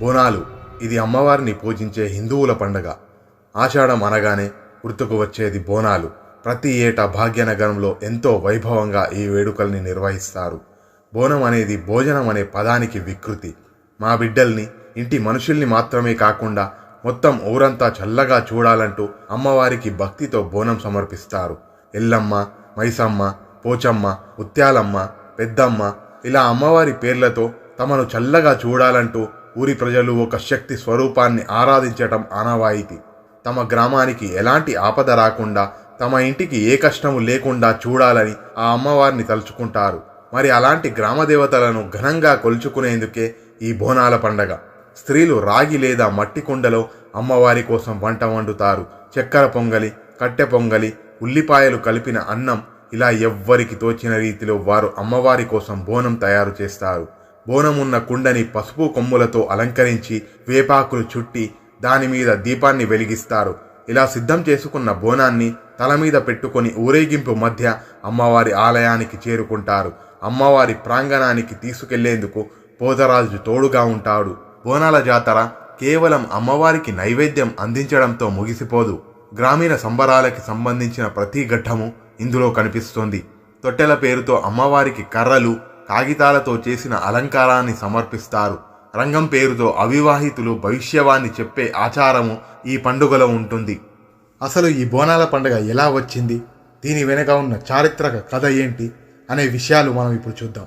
బోనాలు. ఇది అమ్మవారిని పూజించే హిందువుల పండగ. ఆషాఢం అనగానే గుర్తుకు వచ్చేది బోనాలు. ప్రతి ఏటా భాగ్యనగరంలో ఎంతో వైభవంగా ఈ వేడుకల్ని నిర్వహిస్తారు. బోనం అనేది భోజనం అనే పదానికి వికృతి. మా బిడ్డల్ని ఇంటి మనుషుల్ని మాత్రమే కాకుండా మొత్తం ఊరంతా చల్లగా చూడాలంటూ అమ్మవారికి భక్తితో బోనం సమర్పిస్తారు. ఎల్లమ్మ మైసమ్మ పోచమ్మ ఉత్యాలమ్మ పెద్దమ్మ ఇలా అమ్మవారి పేర్లతో తమను చల్లగా చూడాలంటూ ఊరి ప్రజలు ఒక శక్తి స్వరూపాన్ని ఆరాధించటం ఆనవాయితీ. తమ గ్రామానికి ఎలాంటి ఆపద రాకుండా తమ ఇంటికి ఏ కష్టము లేకుండా చూడాలని ఆ అమ్మవారిని తలుచుకుంటారు. మరి అలాంటి గ్రామ దేవతలను ఘనంగా కొలుచుకునేందుకే ఈ బోనాల పండగ. స్త్రీలు రాగి లేదా మట్టి కుండలో అమ్మవారి కోసం వంట వండుతారు. చక్కెర పొంగలి కట్టె పొంగలి ఉల్లిపాయలు కలిపిన అన్నం ఇలా ఎవ్వరికి తోచిన రీతిలో వారు అమ్మవారి కోసం బోనం తయారు చేస్తారు. బోనం ఉన్న కుండని పసుపు కొమ్ములతో అలంకరించి వేపాకులు చుట్టి దాని మీద దీపాన్ని వెలిగిస్తారు. ఇలా సిద్ధం చేసుకున్న బోనాన్ని తల మీద పెట్టుకొని ఊరేగింపు మధ్య అమ్మవారి ఆలయానికి చేరుకుంటారు. అమ్మవారి ప్రాంగణానికి తీసుకెళ్ళేందుకు పోతరాజు తోడుగా ఉంటాడు. బోనాల జాతర కేవలం అమ్మవారికి నైవేద్యం అందించడంతో ముగిసిపోదు. గ్రామీణ సంబరాలకి సంబంధించిన ప్రతి ఘట్టము ఇందులో కనిపిస్తుంది. తొట్టెల పేరుతో అమ్మవారికి కర్రలు కాగితాలతో చేసిన అలంకారాన్ని సమర్పిస్తారు. రంగం పేరుతో అవివాహితులు భవిష్యవాణి చెప్పే ఆచారము ఈ పండుగలో ఉంటుంది. అసలు ఈ బోనాల పండుగ ఎలా వచ్చింది? దీని వెనుక ఉన్న చారిత్రక కథ ఏంటి? అనే విషయాలు మనం ఇప్పుడు చూద్దాం.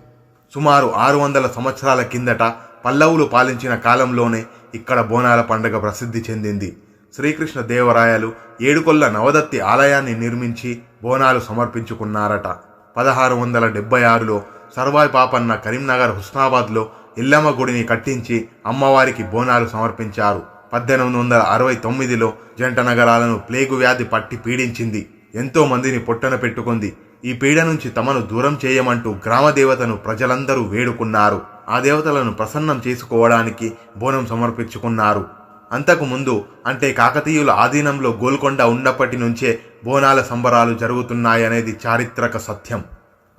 సుమారు ఆరు వందల సంవత్సరాల కిందట పల్లవులు పాలించిన కాలంలోనే ఇక్కడ బోనాల పండుగ ప్రసిద్ధి చెందింది. శ్రీకృష్ణ దేవరాయలు ఏడుకొల్ల నవదత్తి ఆలయాన్ని నిర్మించి బోనాలు సమర్పించుకున్నారట. పదహారు వందల డెబ్బై ఆరులో సర్వాయి పాపన్న కరీంనగర్ హుస్నాబాద్లో ఇల్లమ్మ గుడిని కట్టించి అమ్మవారికి బోనాలు సమర్పించారు. పద్దెనిమిది వందల అరవై తొమ్మిదిలో జంట నగరాలను ప్లేగు వ్యాధి పట్టి పీడించింది. ఎంతో మందిని పొట్టన పెట్టుకుంది. ఈ పీడ నుంచి తమను దూరం చేయమంటూ గ్రామ దేవతను ప్రజలందరూ వేడుకున్నారు. ఆ దేవతలను ప్రసన్నం చేసుకోవడానికి బోనం సమర్పించుకున్నారు. అంతకు ముందు అంటే కాకతీయుల ఆధీనంలో గోల్కొండ ఉన్నప్పటి నుంచే బోనాల సంబరాలు జరుగుతున్నాయనేది చారిత్రక సత్యం.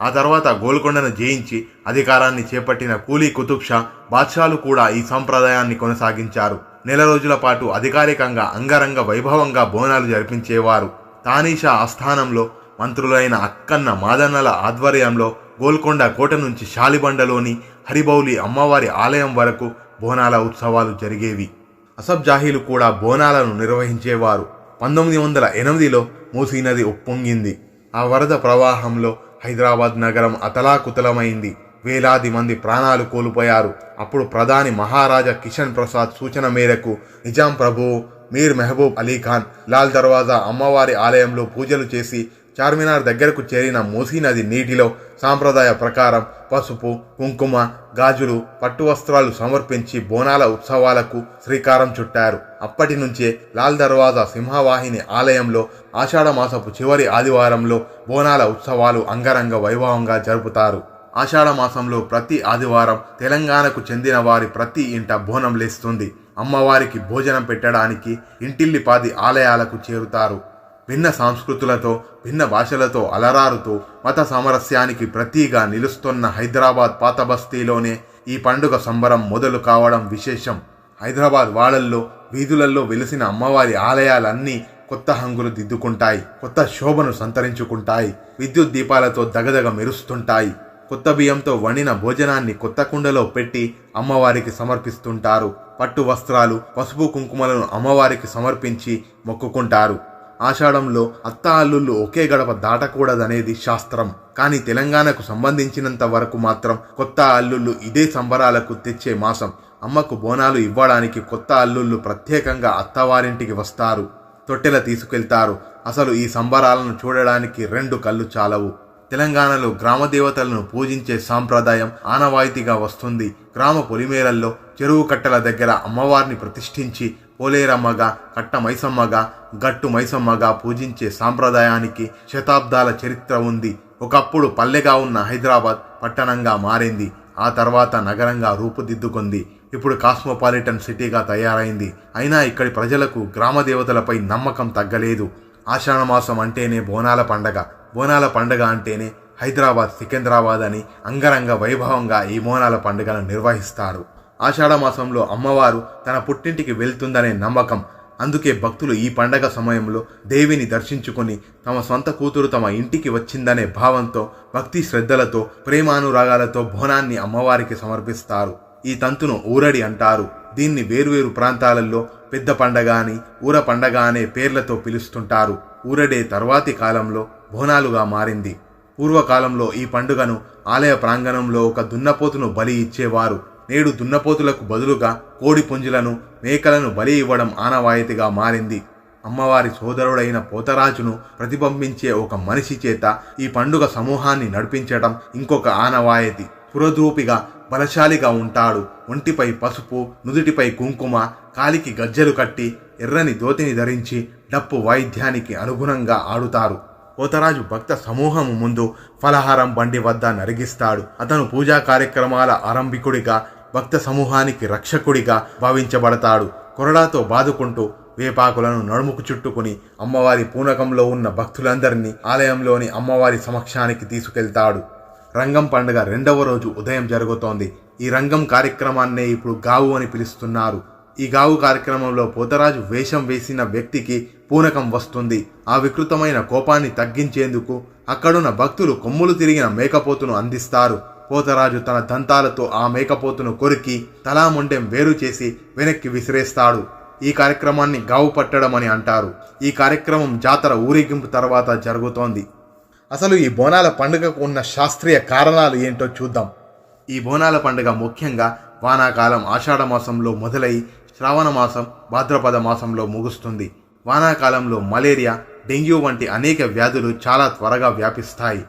ఆ తర్వాత గోల్కొండను జయించి అధికారాన్ని చేపట్టిన కూలీ కుతుబ్ షా బాద్షాలు కూడా ఈ సంప్రదాయాన్ని కొనసాగించారు. నెల రోజుల పాటు అధికారికంగా అంగరంగ వైభవంగా బోనాలు జరిపించేవారు. తానీషా ఆస్థానంలో మంత్రులైన అక్కన్న మాదన్నల ఆధ్వర్యంలో గోల్కొండ కోట నుంచి శాలిబండలోని హరిబౌలి అమ్మవారి ఆలయం వరకు బోనాల ఉత్సవాలు జరిగేవి. అసబ్ జాహీలు కూడా బోనాలను నిర్వహించేవారు. పంతొమ్మిది వందల ఎనిమిదిలో మూసీ నది ఉప్పొంగింది. ఆ వరద ప్రవాహంలో హైదరాబాద్ నగరం అతలాకుతలమైంది. వేలాది మంది ప్రాణాలు కోల్పోయారు. అప్పుడు ప్రధాని మహారాజా కిషన్ ప్రసాద్ సూచన మేరకు నిజాం ప్రభు మీర్ మెహబూబ్ అలీ ఖాన్ లాల్ దర్వాజా అమ్మవారి ఆలయంలో పూజలు చేసి చార్మినార్ దగ్గరకు చేరిన మూసీ నది నీటిలో సాంప్రదాయ ప్రకారం పసుపు కుంకుమ గాజులు పట్టు వస్త్రాలు సమర్పించి బోనాల ఉత్సవాలకు శ్రీకారం చుట్టారు. అప్పటి నుంచే లాల్ దర్వాజా సింహవాహిని ఆలయంలో ఆషాఢ మాసపు చివరి ఆదివారంలో బోనాల ఉత్సవాలు అంగరంగ వైభవంగా జరుపుతారు. ఆషాఢ మాసంలో ప్రతి ఆదివారం తెలంగాణకు చెందిన వారి ప్రతి ఇంట బోనం లేస్తుంది. అమ్మవారికి భోజనం పెట్టడానికి ఇంటిల్లిపాది ఆలయాలకు చేరుతారు. భిన్న సంస్కృతులతో భిన్న భాషలతో అలరారుతూ మత సామరస్యానికి ప్రతీగా నిలుస్తున్న హైదరాబాద్ పాత బస్తీలోనే ఈ పండుగ సంబరం మొదలు కావడం విశేషం. హైదరాబాద్ వాడల్లో వీధులలో వెలిసిన అమ్మవారి ఆలయాలన్నీ కొత్త హంగులు దిద్దుకుంటాయి కొత్త శోభను సంతరించుకుంటాయి విద్యుత్ దీపాలతో దగదగ మెరుస్తుంటాయి. కొత్త బియ్యంతో వండిన భోజనాన్ని కొత్త కుండలో పెట్టి అమ్మవారికి సమర్పిస్తుంటారు. పట్టు వస్త్రాలు పసుపు కుంకుమలను అమ్మవారికి సమర్పించి మొక్కుకుంటారు. ఆషాఢంలో అత్త అల్లుళ్ళు ఒకే గడప దాటకూడదనేది శాస్త్రం. కానీ తెలంగాణకు సంబంధించినంత వరకు మాత్రం కొత్త అల్లుళ్ళు ఇదే సంబరాలకు తెచ్చే మాసం. అమ్మకు బోనాలు ఇవ్వడానికి కొత్త అల్లుళ్ళు ప్రత్యేకంగా అత్తవారింటికి వస్తారు. తొట్టెల తీసుకెళ్తారు. అసలు ఈ సంబరాలను చూడడానికి రెండు కళ్ళు చాలవు. తెలంగాణలో గ్రామ దేవతలను పూజించే సాంప్రదాయం ఆనవాయితీగా వస్తుంది. గ్రామ పొలిమేరల్లో చెరువు కట్టల దగ్గర అమ్మవారిని ప్రతిష్ఠించి పోలేరమ్మగా కట్ట మైసమ్మగా గట్టు మైసమ్మగా పూజించే సాంప్రదాయానికి శతాబ్దాల చరిత్ర ఉంది. ఒకప్పుడు పల్లెగా ఉన్న హైదరాబాద్ పట్టణంగా మారింది. ఆ తర్వాత నగరంగా రూపుదిద్దుకుంది. ఇప్పుడు కాస్మోపాలిటన్ సిటీగా తయారైంది. అయినా ఇక్కడి ప్రజలకు గ్రామ దేవతలపై నమ్మకం తగ్గలేదు. ఆషాఢమాసం అంటేనే బోనాల పండగ. బోనాల పండగ అంటేనే హైదరాబాద్ సికింద్రాబాద్ అని అంగరంగ వైభవంగా ఈ బోనాల పండుగను నిర్వహిస్తారు. ఆషాఢమాసంలో అమ్మవారు తన పుట్టింటికి వెళ్తుందనే నమ్మకం. అందుకే భక్తులు ఈ పండగ సమయంలో దేవిని దర్శించుకొని తమ సొంత కూతురు తమ ఇంటికి వచ్చిందనే భావంతో భక్తి శ్రద్ధలతో ప్రేమానురాగాలతో బోనాన్ని అమ్మవారికి సమర్పిస్తారు. ఈ తంతును ఊరడి అంటారు. దీన్ని వేర్వేరు ప్రాంతాలలో పెద్ద పండగ అని ఊర పండగ అనే పేర్లతో పిలుస్తుంటారు. ఊరడే తర్వాతి కాలంలో బోనాలుగా మారింది. పూర్వకాలంలో ఈ పండుగను ఆలయ ప్రాంగణంలో ఒక దున్నపోతును బలి ఇచ్చేవారు. నేడు దున్నపోతులకు బదులుగా కోడి పుంజులను మేకలను బలి ఇవ్వడం ఆనవాయితీగా మారింది. అమ్మవారి సోదరుడైన పోతరాజును ప్రతిబింబించే ఒక మనిషి చేత ఈ పండుగ సమూహాన్ని నడిపించడం ఇంకొక ఆనవాయితీ. పురద్రూపిగా బలశాలిగా ఉంటాడు. ఒంటిపై పసుపు నుదుటిపై కుంకుమ కాలికి గజ్జెలు కట్టి ఎర్రని దోతిని ధరించి డప్పు వాయిద్యానికి అనుగుణంగా ఆడుతారు. పోతరాజు భక్త సమూహము ముందు ఫలహారం బండి వద్ద నరిగిస్తాడు. అతను పూజా కార్యక్రమాల ఆరంభికుడిగా భక్త సమూహానికి రక్షకుడిగా భావించబడతాడు. కొరడాతో బాదుకుంటూ వేపాకులను నడుముకు చుట్టుకుని అమ్మవారి పూనకంలో ఉన్న భక్తులందరినీ ఆలయంలోని అమ్మవారి సమక్షానికి తీసుకెళ్తాడు. రంగం పండుగ రెండవ రోజు ఉదయం జరుగుతోంది. ఈ రంగం కార్యక్రమాన్నే ఇప్పుడు గావు అని పిలుస్తున్నారు. ఈ గావు కార్యక్రమంలో పోతరాజు వేషం వేసిన వ్యక్తికి పూనకం వస్తుంది. ఆ వికృతమైన కోపాన్ని తగ్గించేందుకు అక్కడున్న భక్తులు కొమ్ములు తిరిగిన మేకపోతును అందిస్తారు. పోతరాజు తన దంతాలతో ఆ మేకపోతును కొరికి తలాముండెం వేరు చేసి వెనక్కి విసిరేస్తాడు. ఈ కార్యక్రమాన్ని గావు పట్టడం అని అంటారు. ఈ కార్యక్రమం జాతర ఊరేగింపు తర్వాత జరుగుతోంది. అసలు ఈ బోనాల పండుగకు ఉన్న శాస్త్రీయ కారణాలు ఏంటో చూద్దాం. ఈ బోనాల పండుగ ముఖ్యంగా వానాకాలం ఆషాఢ మాసంలో మొదలై శ్రావణ మాసం భాద్రపద మాసంలో ముగుస్తుంది. వానాకాలంలో మలేరియా డెంగ్యూ వంటి అనేక వ్యాధులు చాలా త్వరగా వ్యాపిస్తాయి.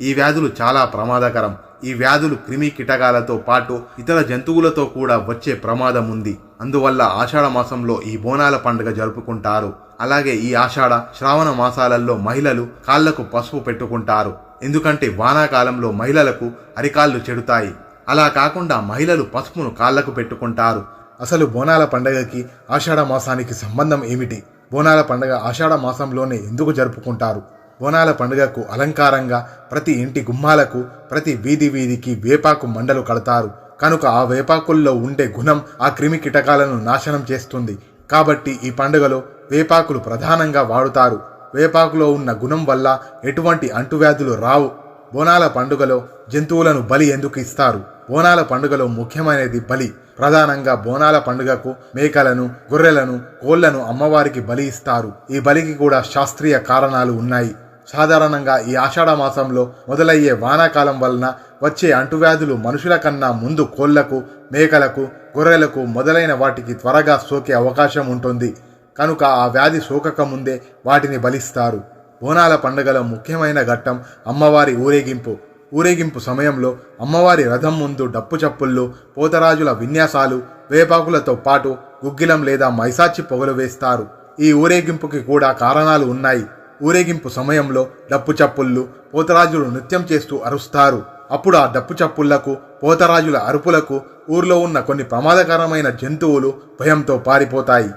ఈ వ్యాధులు చాలా ప్రమాదకరం. ఈ వ్యాధులు క్రిమి కీటకాలతో పాటు ఇతర జంతువులతో కూడా వచ్చే ప్రమాదం ఉంది. అందువల్ల ఆషాఢ మాసంలో ఈ బోనాల పండుగ జరుపుకుంటారు. అలాగే ఈ ఆషాఢ శ్రావణ మాసాలలో మహిళలు కాళ్ళకు పసుపు పెట్టుకుంటారు. ఎందుకంటే వానాకాలంలో మహిళలకు అరికాళ్ళు చెడుతాయి. అలా కాకుండా మహిళలు పసుపును కాళ్ళకు పెట్టుకుంటారు. అసలు బోనాల పండగకి ఆషాఢ మాసానికి సంబంధం ఏమిటి? బోనాల పండగ ఆషాఢ మాసంలోనే ఎందుకు జరుపుకుంటారు? బోనాల పండుగకు అలంకారంగా ప్రతి ఇంటి గుమ్మాలకు ప్రతి వీధి వీధికి వేపాకు మండలు కడతారు. కనుక ఆ వేపాకుల్లో ఉండే గుణం ఆ క్రిమి కీటకాలను నాశనం చేస్తుంది. కాబట్టి ఈ పండుగలో వేపాకులు ప్రధానంగా వాడుతారు. వేపాకులో ఉన్న గుణం వల్ల ఎటువంటి అంటువ్యాధులు రావు. బోనాల పండుగలో జంతువులను బలి ఎందుకు ఇస్తారు? బోనాల పండుగలో ముఖ్యమైనది బలి. ప్రధానంగా బోనాల పండుగకు మేకలను గొర్రెలను కోళ్ళను అమ్మవారికి బలి ఇస్తారు. ఈ బలికి కూడా శాస్త్రీయ కారణాలు ఉన్నాయి. సాధారణంగా ఈ ఆషాఢ మాసంలో మొదలయ్యే వానాకాలం వలన వచ్చే అంటువ్యాధులు మనుషుల కన్నా ముందు కోళ్ళకు మేకలకు గొర్రెలకు మొదలైన వాటికి త్వరగా సోకే అవకాశం ఉంటుంది. కనుక ఆ వ్యాధి సోకక ముందే వాటిని బలిస్తారు. బోనాల పండుగలో ముఖ్యమైన ఘట్టం అమ్మవారి ఊరేగింపు. ఊరేగింపు సమయంలో అమ్మవారి రథం ముందు డప్పు చప్పుళ్ళు పోతరాజుల విన్యాసాలు వేపాకులతో పాటు గుగ్గిలం లేదా మైసాచి పొగలు వేస్తారు. ఈ ఊరేగింపుకి కూడా కారణాలు ఉన్నాయి. ఊరేగింపు సమయంలో డప్పు చప్పుళ్ళు పోతరాజులు నృత్యం చేస్తూ అరుస్తారు. అప్పుడు ఆ డప్పు చప్పుళ్ళకు పోతరాజుల అరుపులకు ఊర్లో ఉన్న కొన్ని ప్రమాదకరమైన జంతువులు భయంతో పారిపోతాయి.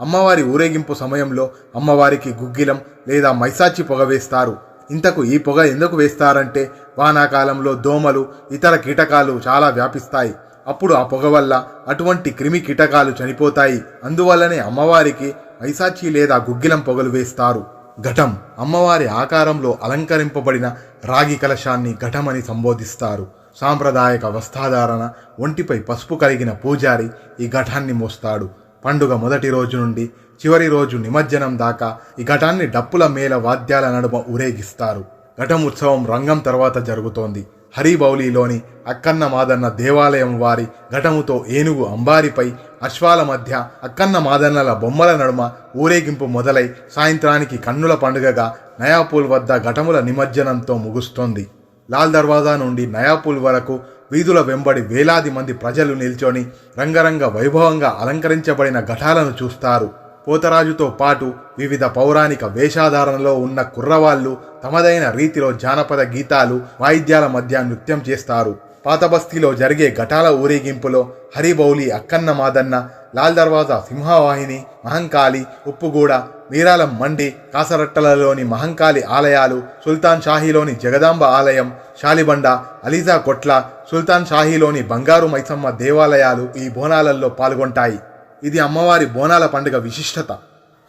అమ్మవారి ఊరేగింపు సమయంలో అమ్మవారికి గుగ్గిలం లేదా మైసాచి పొగ వేస్తారు. ఇంతకు ఈ పొగ ఎందుకు వేస్తారంటే వానాకాలంలో దోమలు ఇతర కీటకాలు చాలా వ్యాపిస్తాయి. అప్పుడు ఆ పొగ వల్ల అటువంటి క్రిమి కీటకాలు చనిపోతాయి. అందువల్లనే అమ్మవారికి మైసాచి లేదా గుగ్గిలం పొగలు వేస్తారు. ఘటం. అమ్మవారి ఆకారంలో అలంకరింపబడిన రాగి కలశాన్ని ఘటమని సంబోధిస్తారు. సాంప్రదాయక వస్త్రధారణ ఒంటిపై పసుపు కలిగిన పూజారి ఈ ఘటాన్ని మోస్తాడు. పండుగ మొదటి రోజు నుండి చివరి రోజు నిమజ్జనం దాకా ఈ ఘటాన్ని డప్పుల మేల వాద్యాల నడుమ ఊరేగిస్తారు. ఘటం ఉత్సవం రంగం తర్వాత జరుగుతోంది. హరిబౌలిలోని అక్కన్న మాదన్న దేవాలయం వారి ఘటముతో ఏనుగు అంబారిపై అశ్వాల మధ్య అక్కన్న మాదన్నల బొమ్మల నడుమ ఊరేగింపు మొదలై సాయంత్రానికి కన్నుల పండుగగా నయాపూల్ వద్ద ఘటముల నిమజ్జనంతో ముగుస్తోంది. లాల్ దర్వాజా నుండి నయాపూల్ వరకు వీధుల వెంబడి వేలాది మంది ప్రజలు నిల్చొని రంగరంగ వైభవంగా అలంకరించబడిన ఘటాలను చూస్తారు. పోతరాజుతో పాటు వివిధ పౌరాణిక వేషాధారణలో ఉన్న కుర్రవాళ్ళు తమదైన రీతిలో జానపద గీతాలు వాయిద్యాల మధ్య నృత్యం చేస్తారు. పాతబస్తీలో జరిగే ఘటాల ఊరేగింపులో హరిబౌలి అక్కన్న మాదన్న లాల్ దర్వాజా సింహవాహిని మహంకాళి ఉప్పుగూడ మీరాలం మండి కాసరట్టలలోని మహంకాళి ఆలయాలు సుల్తాన్ షాహీలోని జగదాంబ ఆలయం షాలిబండ అలీజా కొట్ల సుల్తాన్ షాహీలోని బంగారు మైసమ్మ దేవాలయాలు ఈ బోనాలలో పాల్గొంటాయి. ఇది అమ్మవారి బోనాల పండుగ విశిష్టత.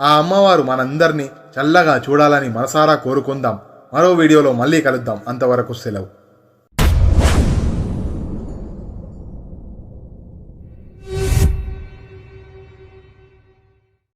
ఆ అమ్మవారు మనందరినీ చల్లగా చూడాలని మనసారా కోరుకుందాం. మరో వీడియోలో మళ్ళీ కలుద్దాం. అంతవరకు సెలవు.